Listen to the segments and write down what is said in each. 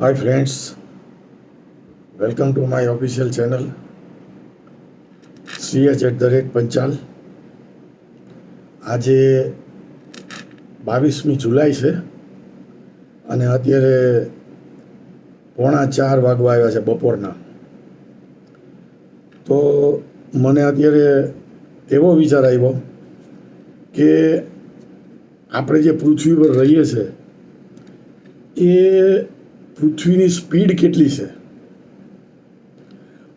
Hi welcome to my my channel C H at the rate Panchal આજે બાવીસમી જુલાઈ છે અને અત્યારે પોણા ચાર વાગવા આવ્યા છે બપોરના. તો મને અત્યારે એવો વિચાર આવ્યો કે આપણે જે પૃથ્વી પર રહીએ છીએ એ પૃથ્વીની સ્પીડ કેટલી છે?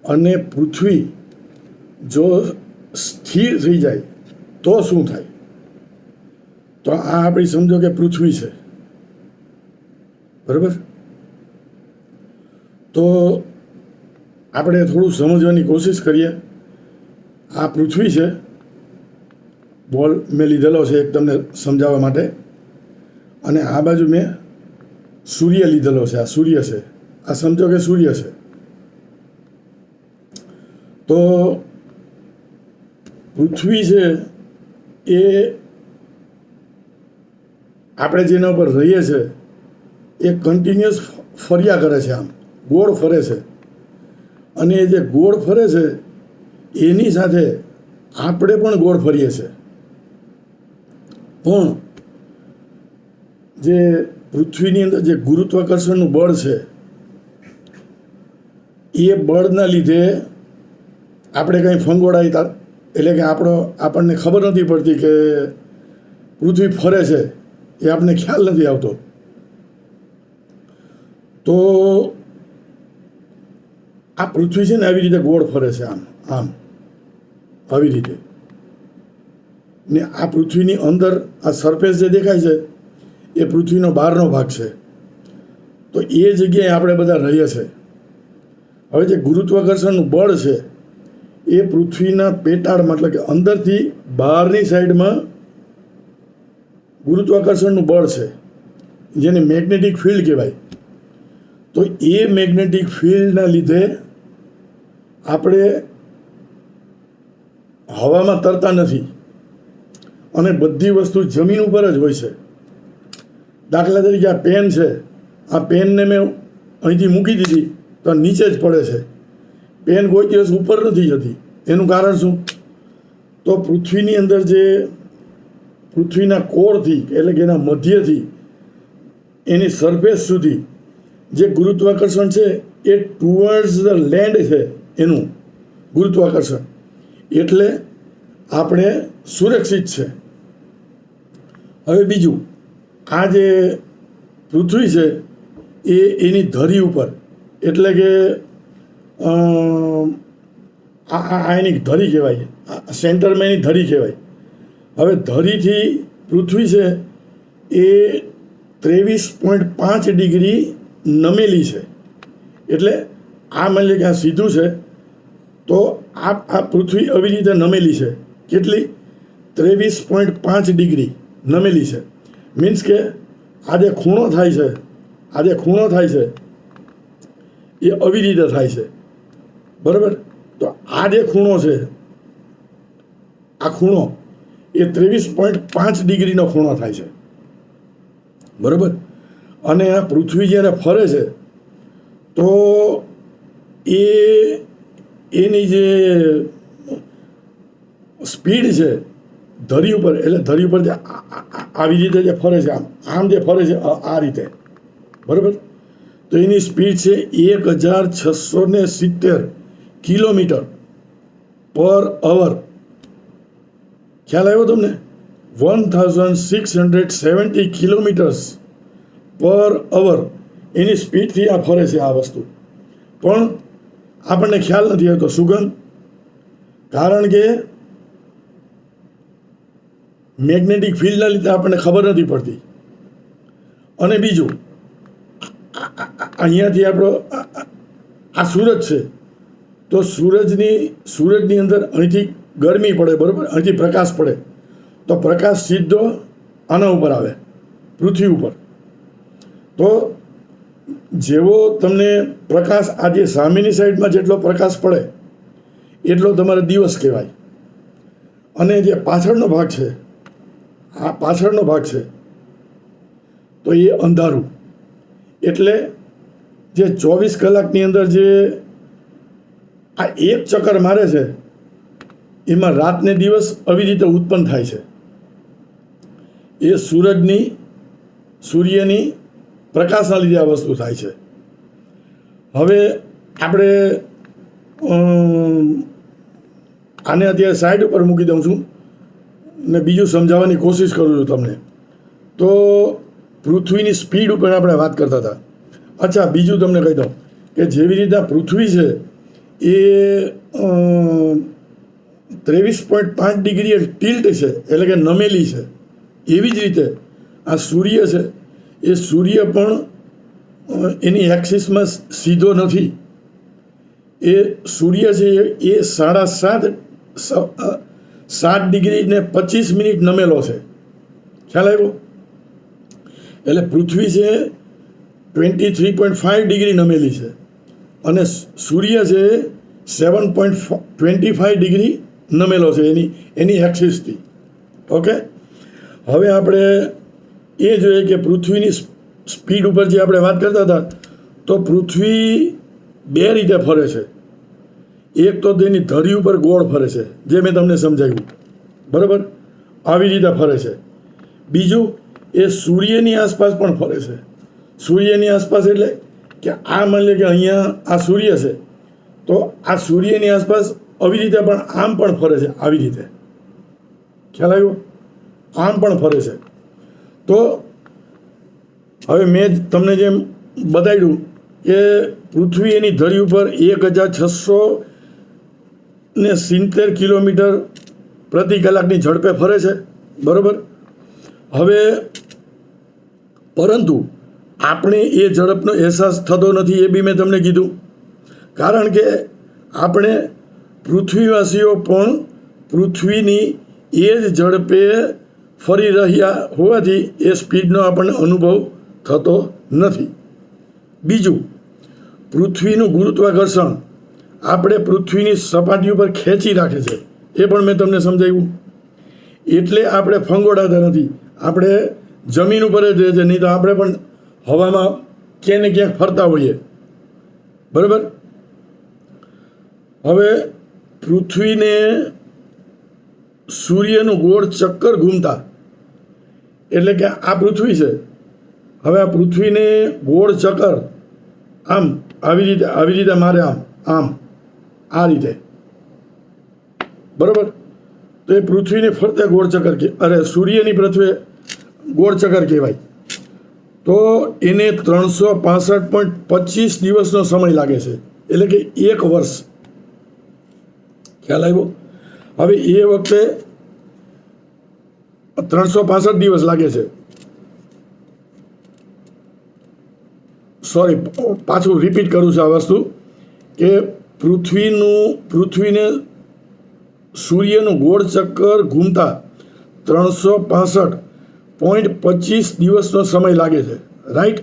અને પૃથ્વી જો સ્થિર થઈ જાય, તો શું થાય? તો આ આપણી સમજો કે પૃથ્વી છે. બરાબર? તો આપણે થોડું સમજવાની કોશિશ કરીએ. આ પૃથ્વી છે. બોલ મેં લીધેલો છે એક તમને સમજાવવા માટે. અને આ બાજુ મેં સૂર્ય લીધેલો છે, આ સૂર્ય છે. આ સમજો કે સૂર્ય છે. તો પૃથ્વી છે એ આપણે જેના ઉપર રહીએ છીએ એ કન્ટિન્યુઅસ ફર્યા કરે છે આમ. ગોળ ફરે છે. અને એ જે ગોળ ફરે છે, એની સાથે આપણે પણ ગોળ ફરીએ છીએ પણ જે પૃથ્વીની અંદર જે ગુરુત્વાકર્ષણનું બળ છે, એ બળના લીધે આપણે કંઈ ફંગોળાઈ એટલે કે આપણો આપણને ખબર નથી પડતી કે પૃથ્વી ફરે છે, એ આપણને ખ્યાલ નથી આવતો. તો આ પૃથ્વી છે ને આવી રીતે ગોળ ફરે છે આમ આમ, આવી રીતે. ને આ પૃથ્વીની અંદર આ સરફેસ જે દેખાય છે એ પૃથ્વીનો બહારનો ભાગ છે. તો એ જગ્યાએ આપણે બધા રહીએ છીએ. હવે જે ગુરુત્વાકર્ષણનું બળ છે, એ પૃથ્વીના પેટાળમાં એટલે કે અંદરથી બહારની સાઈડમાં ગુરુત્વાકર્ષણનું બળ છે, જેને મેગ્નેટિક ફિલ્ડ કહેવાય. તો એ મેગ્નેટિક ફિલ્ડના લીધે આપણે હવામાં તરતા નથી અને બધી વસ્તુ જમીન ઉપર જ હોય છે. દાખલા તરીકે આ પેન છે. આ પેનને મેં અહીંથી મૂકી દીધી, તો નીચે જ પડે છે. પેન કોઈ દિવસ ઉપર નથી જતી. એનું કારણ શું? તો પૃથ્વીની અંદર જે પૃથ્વીના કોરથી, એટલે કે એના મધ્યથી, એની સરફેસ સુધી જે ગુરુત્વાકર્ષણ છે, એ ટુવર્ડ્સ ધ લેન્ડ છે એનું ગુરુત્વાકર્ષણ. એટલે આપણે સુરક્ષિત છે. હવે બીજું આ જે પૃથ્વી છે, એ એની ધરી ઉપર. એટલે કે આ એની ધરી કહેવાય સેન્ટરમાં એની ધરી કહેવાય. હવે ધરીથી પૃથ્વી છે, એ ત્રેવીસ પોઈન્ટ પાંચ ડિગ્રી નમેલી છે. એટલે આ માની કે આ સીધું છે, તો આ આ પૃથ્વી આવી રીતે નમેલી છે. કેટલી? ત્રેવીસ પોઈન્ટ પાંચ ડિગ્રી નમેલી છે. મીન્સ કે આ જે ખૂણો થાય છે આ જે ખૂણો થાય છે એ આવી રીતે થાય છે બરાબર તો આ જે ખૂણો છે આ ખૂણો એ ત્રેવીસ પોઈન્ટ પાંચ ડિગ્રીનો ખૂણો થાય છે બરાબર અને આ પૃથ્વી જ્યારે ફરે છે તો એ એની જે સ્પીડ છે ધરી ઉપર, એટલે ધરી ઉપર જે આવી રીતે જે ફરે છે, આમ આમ જે ફરે છે, આ રીતે. બરાબર? તો એની સ્પીડ છે એક હજાર છસો ને સિત્તેર કિલોમીટર પર અવર. ખ્યાલ આવ્યો તમને? One thousand six hundred seventy kilometres per hour. એની સ્પીડથી આ ફરે છે આ વસ્તુ. પણ આપણને ખ્યાલ નથી આવતો સુગંધ. કારણ કે મેગ્નેટિક ફિલ્ડના લીધે આપણને ખબર નથી પડતી. અને બીજું, અહીંયાથી આપણો આ સૂરજ છે. તો સૂરજની સૂરજની અંદર અહીંથી ગરમી પડે, બરાબર? અહીંથી પ્રકાશ પડે. તો પ્રકાશ સીધો આના ઉપર આવે, પૃથ્વી ઉપર. તો જેવો તમને પ્રકાશ આજે સામેની સાઈડમાં જેટલો પ્રકાશ પડે, એટલો તમારે દિવસ કહેવાય. અને જે પાછળનો ભાગ છે આ પાછળનો ભાગ છે. તો એ અંધારું. એટલે જે ચોવીસ કલાકની અંદર જે આ એક ચક્કર મારે છે, એમાં રાતને દિવસ આવી રીતે ઉત્પન્ન થાય છે. એ સૂરજની, સૂર્યની પ્રકાશના લીધે આ વસ્તુ થાય છે. હવે આપણે આને અત્યારે સાઈડ ઉપર મૂકી દઉં છું. ને બીજું સમજાવવાની કોશિશ કરું છું તમને. તો પૃથ્વીની સ્પીડ ઉપર આપણે વાત કરતા હતા. અચ્છા, બીજું તમને કહી દઉં કે જેવી રીતે પૃથ્વી છે, એ ત્રેવીસ પોઈન્ટ પાંચ ડિગ્રી ટિલ્ટ છે, એટલે કે નમેલી છે. એવી જ રીતે આ સૂર્ય છે, એ સૂર્ય પણ એની એક્સિસમાં સીધો નથી. એ સૂર્ય છે, એ- સાડા સાત સાત ડિગ્રી ને પચીસ મિનિટ નમેલો છે. ખ્યાલ આવ્યો? એટલે પૃથ્વી છે twenty three point five degree નમેલી છે. અને સૂર્ય છે seven point twenty five degree નમેલો છે એની એની એક્સિસથી ઓકે? હવે આપણે એ જોઈએ કે પૃથ્વીની સ્પીડ ઉપર જે આપણે વાત કરતા હતા, તો પૃથ્વી બે રીતે ફરે છે. એક તો તેની ધરી ઉપર ગોળ ફરે છે, જે મેં તમને સમજાવ્યું. બરાબર? આવી રીતે ફરે છે. બીજું, એ સૂર્યની આસપાસ પણ ફરે છે. સૂર્યની આસપાસ એટલે કે આ માની લે કે અહીંયા આ સૂર્ય છે, તો આ સૂર્યની આસપાસ આવી રીતે પણ આમ પણ ફરે છે, આવી રીતે. ખ્યાલ આવ્યો? આમ પણ ફરે છે. તો હવે મેં તમને જેમ બતાવ્યું કે પૃથ્વી એની ધરી ઉપર એક હજાર છસો ને સિત્તેર કિલોમીટર પ્રતિ કલાકની ઝડપે ફરે છે. બરાબર? હવે, પરંતુ આપણે એ ઝડપનો અહેસાસ થતો નથી એ બી મેં તમને કીધું. કારણ કે આપણે પૃથ્વીવાસીઓ પણ પૃથ્વીની એ જ ઝડપે ફરી રહ્યા હોવાથી એ સ્પીડનો આપણને અનુભવ થતો નથી. બીજું, પૃથ્વીનું ગુરુત્વાકર્ષણ આપણે પૃથ્વીની સપાટી ઉપર ખેંચી રાખે છે. એ પણ મેં તમને સમજાવ્યું. એટલે આપણે ફંગોળાતા નથી. આપણે જમીન ઉપર જ રહે છે, નહીં તો આપણે પણ હવામાં ક્યાંય ને ક્યાંક ફરતા હોઈએ. બરાબર? હવે પૃથ્વીને સૂર્યનું ગોળ ચક્કર ઘૂમતા. એટલે કે આ પૃથ્વી છે. હવે આ પૃથ્વીને ગોળ ચક્કર, આમ, આવી રીતે આવી રીતે મારે આમ આમ. આ રીતે. બરાબર? તો એ પૃથ્વીને ફરતે ગોળ ચક્કર કે અરે, સૂર્યની પૃથ્વી ગોળ ચક્કર કહેવાય. તો એને ત્રણસો પાસઠ પોઈન્ટ પચીસ દિવસનો સમય લાગે છે. એટલે કે એક વર્ષ. ખ્યાલ આવ્યો? હવે એ વખતે ત્રણસો પાસઠ દિવસ લાગે છે. સોરી પાછું રિપીટ કરું છું આ વસ્તુ કે પૃથ્વીનું, પૃથ્વીને સૂર્યનું ગોળ ચક્કર ઘૂમતા ત્રણસો પાસઠ પોઈન્ટ પચીસ દિવસનો સમય લાગે છે. રાઈટ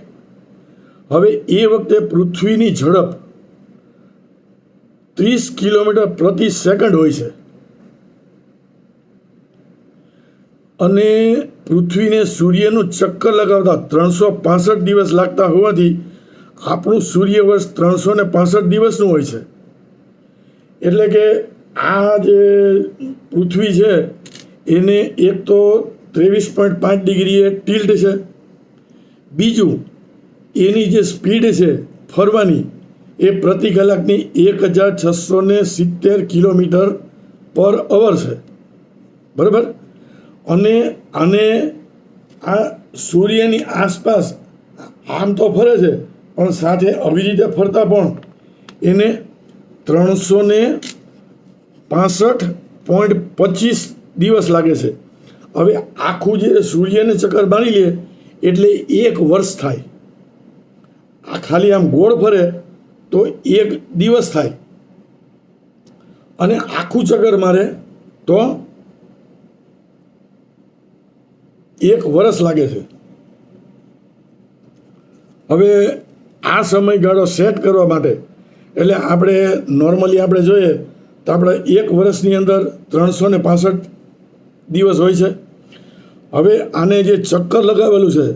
હવે એ વખતે પૃથ્વીની ઝડપ ત્રીસ કિલોમીટર પ્રતિ સેકન્ડ હોય છે. અને પૃથ્વીને સૂર્યનું ચક્કર લગાવતા ત્રણસો પાસઠ દિવસ લાગતા હોવાથી આપણું સૂર્યવર્ષ ત્રણસો ને પાસઠ દિવસનું હોય છે. એટલે કે આ જે પૃથ્વી છે, એને એક તો ત્રેવીસ પોઈન્ટ પાંચ ડિગ્રીએ ટિલ્ટ છે. બીજું, એની જે સ્પીડ છે ફરવાની, એ પ્રતિ કલાકની એક હજાર છસો ને સિત્તેર કિલોમીટર પર અવર છે. બરાબર? અને આને આ સૂર્યની આસપાસ આમ તો ફરે છે, પણ સાથે આવી રીતે ફરતા પણ, એને ત્રણસો ને પાસઠ પોઈન્ટ પચીસ દિવસ લાગે છે. હવે આખું જે સૂર્યને ચક્કર મારી લે, એટલે એક વર્ષ થાય. આ ખાલી આમ ગોળ ફરે તો એક દિવસ થાય. અને આખું ચક્કર મારે તો એક વર્ષ લાગે છે. હવે આ સમયગાળો સેટ કરવા માટે એટલે આપણે નોર્મલી આપણે જોઈએ તો આપણે એક વર્ષની અંદર ત્રણસો ને પાસઠ દિવસ હોય છે. હવે આને જે ચક્કર લગાવેલું છે,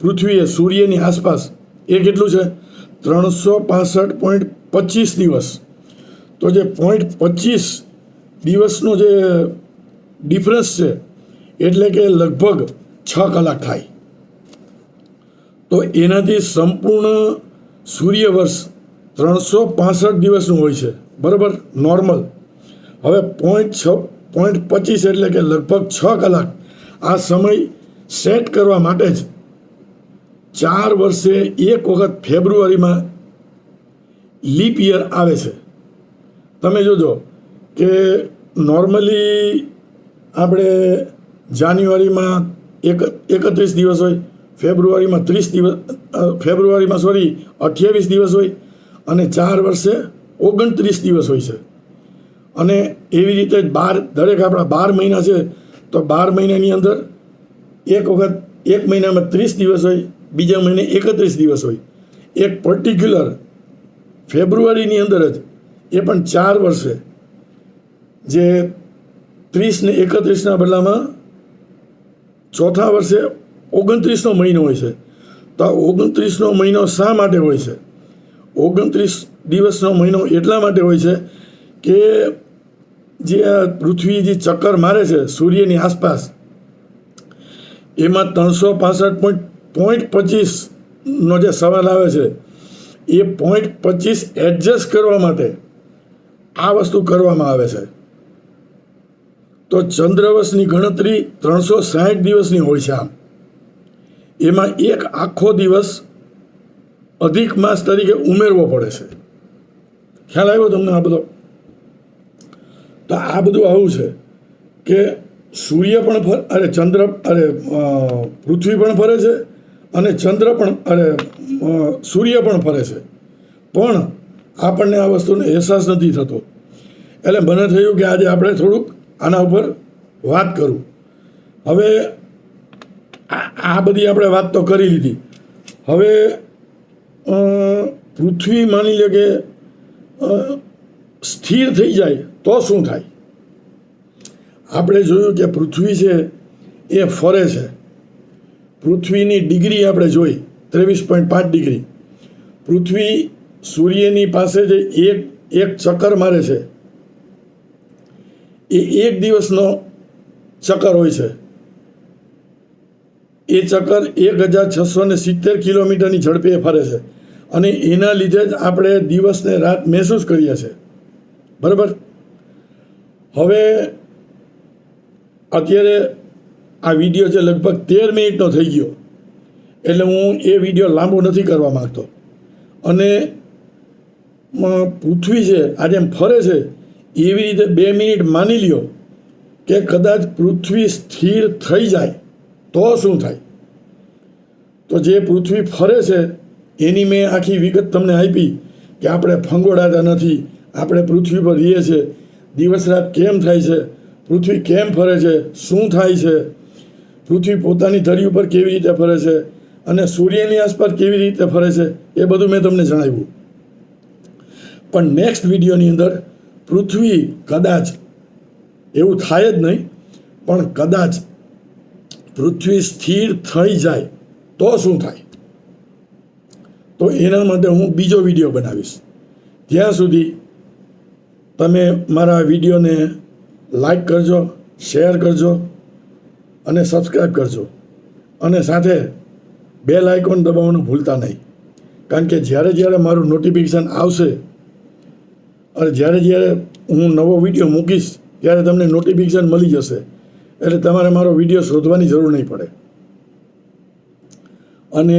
પૃથ્વીએ સૂર્યની આસપાસ, એ કેટલું છે? ત્રણસો પાસઠ પોઈન્ટ પચીસ દિવસ. તો જે પોઈન્ટ પચીસ દિવસનો જે ડિફરન્સ છે, એટલે કે લગભગ છ કલાક થાય. તો એનાથી સંપૂર્ણ સૂર્યવર્ષ ત્રણસો પાસઠ દિવસનું હોય છે. બરાબર? નોર્મલ હવે પોઈન્ટ છ પોઈન્ટ પચીસ એટલે કે લગભગ છ કલાક આ સમય સેટ કરવા માટે જ ચાર વર્ષે એક વખત ફેબ્રુઆરીમાં લીપ યર આવે છે. તમે જોજો કે નોર્મલી આપણે જાન્યુઆરીમાં એક, એકત્રીસ દિવસ હોય ફેબ્રુઆરીમાં ત્રીસ દિવસ ફેબ્રુઆરીમાં સોરી અઠ્યાવીસ દિવસ હોય અને ચાર વર્ષે ઓગણત્રીસ દિવસ હોય છે. અને એવી રીતે બાર, દરેક આપણા બાર મહિના છે, તો બાર મહિનાની અંદર એક વખત, એક મહિનામાં ત્રીસ દિવસ હોય, બીજા મહિને એકત્રીસ દિવસ હોય. એક પર્ટિક્યુલર ફેબ્રુઆરીની અંદર જ એ પણ ચાર વર્ષે જે ત્રીસ ને એકત્રીસના બદલામાં ચોથા વર્ષે ઓગણત્રીસનો મહિનો હોય છે. તો આ ઓગણત્રીસનો મહિનો શા માટે હોય છે? ઓગણત્રીસ દિવસનો મહિનો એટલા માટે હોય છે કે જે પૃથ્વી જે ચક્કર મારે છે, સૂર્યની આસપાસ, એમાં ત્રણસો પાસઠ પોઈન્ટ પોઈન્ટ પચીસનો જે સવાલ આવે છે, એ પોઈન્ટ પચીસ એડજસ્ટ કરવા માટે આ વસ્તુ કરવામાં આવે છે. તો ચંદ્રવર્ષની ગણતરી ત્રણસો સાઠ દિવસની હોય છે આમ. એમાં એક આખો દિવસ અધિક માસ તરીકે ઉમેરવો પડે છે. ખ્યાલ આવ્યો તમને આ બધો? તો આ બધું આવું છે કે સૂર્ય પણ ફર, અરે ચંદ્ર, અરે પૃથ્વી પણ ફરે છે અને ચંદ્ર પણ, અરે સૂર્ય પણ ફરે છે. પણ આપણને આ વસ્તુનો અહેસાસ નથી થતો. એટલે મને થયું કે આજે આપણે થોડુંક આના ઉપર વાત કરું. હવે આ બધી આપણે વાત તો કરી લીધી. હવે પૃથ્વી માની લે કે સ્થિર થઈ જાય, તો શું થાય? આપણે જોયું કે પૃથ્વી છે, એ ફરે છે. પૃથ્વીની ડિગ્રી આપણે જોઈ, ત્રેવીસ પોઈન્ટ પાંચ ડિગ્રી. પૃથ્વી સૂર્યની પાસે જે એક એક ચક્કર મારે છે, એ એક દિવસનો ચક્કર હોય છે. એ ચક્કર એક હજાર છસો ને સિત્તેર કિલોમીટરની ઝડપે ફરે છે. અને એના લીધે જ આપણે દિવસને રાત મહેસૂસ કરીએ છીએ. બરાબર? હવે અત્યારે આ વીડિયો છે લગભગ તેર મિનિટનો થઈ ગયો. એટલે હું એ વીડિયો લાંબો નથી કરવા માગતો. અને પૃથ્વી છે, આજે એમ ફરે છે, એવી રીતે બે મિનિટ માની લ્યો કે કદાચ પૃથ્વી સ્થિર થઈ જાય તો શું થાય? તો જે પૃથ્વી ફરે છે એની મેં આખી વિગત તમને આપી કે આપણે ફંગોળાતા નથી. આપણે પૃથ્વી પર રહીએ છીએ. દિવસ રાત કેમ થાય છે? પૃથ્વી કેમ ફરે છે? શું થાય છે? પૃથ્વી પોતાની ધરી ઉપર કેવી રીતે ફરે છે? અને સૂર્યની આસપાસ કેવી રીતે ફરે છે? એ બધું મેં તમને જણાવ્યું. પણ નેક્સ્ટ વિડીયોની અંદર પૃથ્વી કદાચ એવું થાય જ નહીં, પણ કદાચ પૃથ્વી સ્થિર થઈ જાય તો શું થાય? તો એના માટે હું બીજો વીડિયો બનાવીશ. ત્યાં સુધી તમે મારા વિડીયોને લાઈક કરજો, શેર કરજો અને સબસ્ક્રાઈબ કરજો. અને સાથે બેલ આઇકોન દબાવવાનું ભૂલતા નહીં. કારણ કે જ્યારે જ્યારે મારું નોટિફિકેશન આવશે અને જ્યારે જ્યારે હું નવો વીડિયો મૂકીશ, ત્યારે તમને નોટિફિકેશન મળી જશે. એટલે તમારે મારો વીડિયો શોધવાની જરૂર નહીં પડે. અને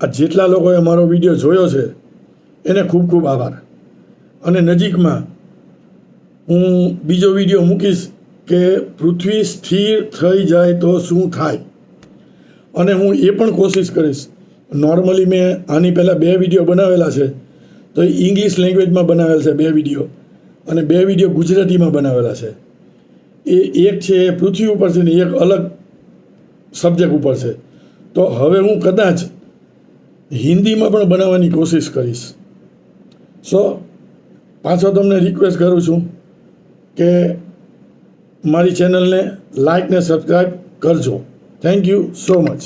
આ જેટલા લોકોએ મારો વીડિયો જોયો છે, એને ખૂબ ખૂબ આભાર. અને નજીકમાં હું બીજો વીડિયો મૂકીશ કે પૃથ્વી સ્થિર થઈ જાય તો શું થાય? અને હું એ પણ કોશિશ કરીશ. નોર્મલી મેં આની પહેલાં બે વીડિયો બનાવેલા છે, તો એ ઇંગ્લિશ લેંગ્વેજમાં બનાવેલ છે બે વીડિયો અને બે વીડિયો ગુજરાતીમાં બનાવેલા છે. એ એક છે એ પૃથ્વી ઉપર છે ને એક અલગ સબ્જેક્ટ ઉપર છે. તો હવે હું કદાચ હિન્દીમાં પણ બનાવવાની કોશિશ કરીશ. સો પાછો તમને રિક્વેસ્ટ કરું છું કે મારી ચેનલને લાઇક ને સબસ્ક્રાઈબ કરજો. Thank you so much